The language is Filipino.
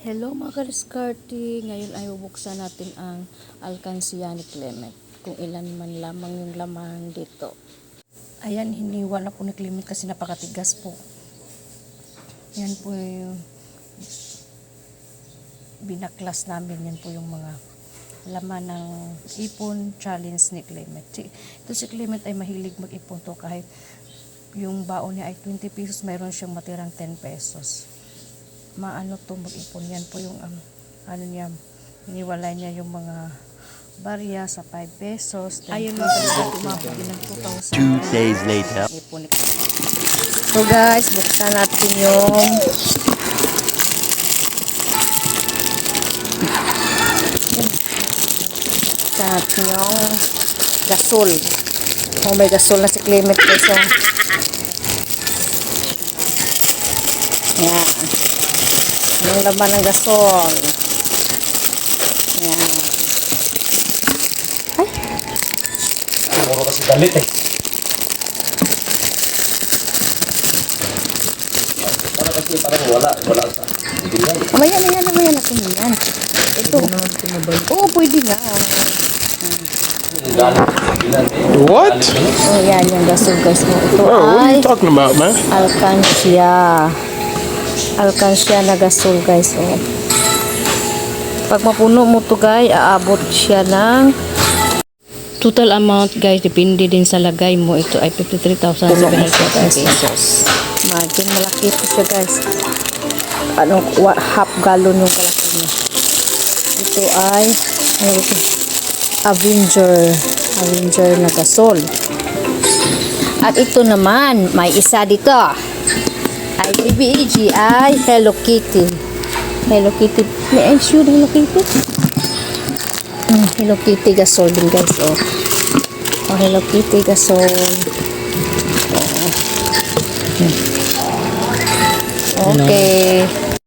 Hello mga ka-discarte. Ngayon ay bubuksan natin ang alkansiya ni Clement. Kung ilan man lamang yung laman dito. Ayan, hiniwa na po ni Clement kasi napakatigas po. Yan po yung binaklas namin. Yan po yung mga laman ng ipon challenge ni Clement. Si, ito si Clement ay mahilig mag-ipon to kahit yung baon niya ay 20 pesos, mayroon siyang matirang 10 pesos maano to mag-ipon. Yan po yung um, ano niya niwalay niya yung mga barya sa 5 pesos. Ayun mga talaga umabot din ng 2,000 Two days later. ipon ni- so guys buksan natin yung buksan natin yung gasol. Oh may gasol na si Clement guys oh. yan yung laman ng gasol. Yan. Siguro kasi galit eh. Para kasi parang wala, wala sa. Mamaya na yan, mamaya natin yan. Ito. Oo, pwede nga. What? Oh, yan yung gasol guys mo. Ito Bro, what are ay you talking about, man? alkansya. Alkansya na gasol guys. Oh. Pag mapuno mo to guys, aabot siya ng total amount guys, depende din sa lagay mo. Ito ay 53,700 pesos. Imagine, malaki ito siya guys. Ano, wa- half gallon yung kalaki niya. Ito ay? Avenger. Avenger na gasol. At ito naman, may isa dito. Ay PBEG ay Hello Kitty. Hello Kitty. May I sure Hello Kitty? Hmm, Hello Kitty gasol din guys. Oh. oh Hello Kitty gasol. Oh. Okay.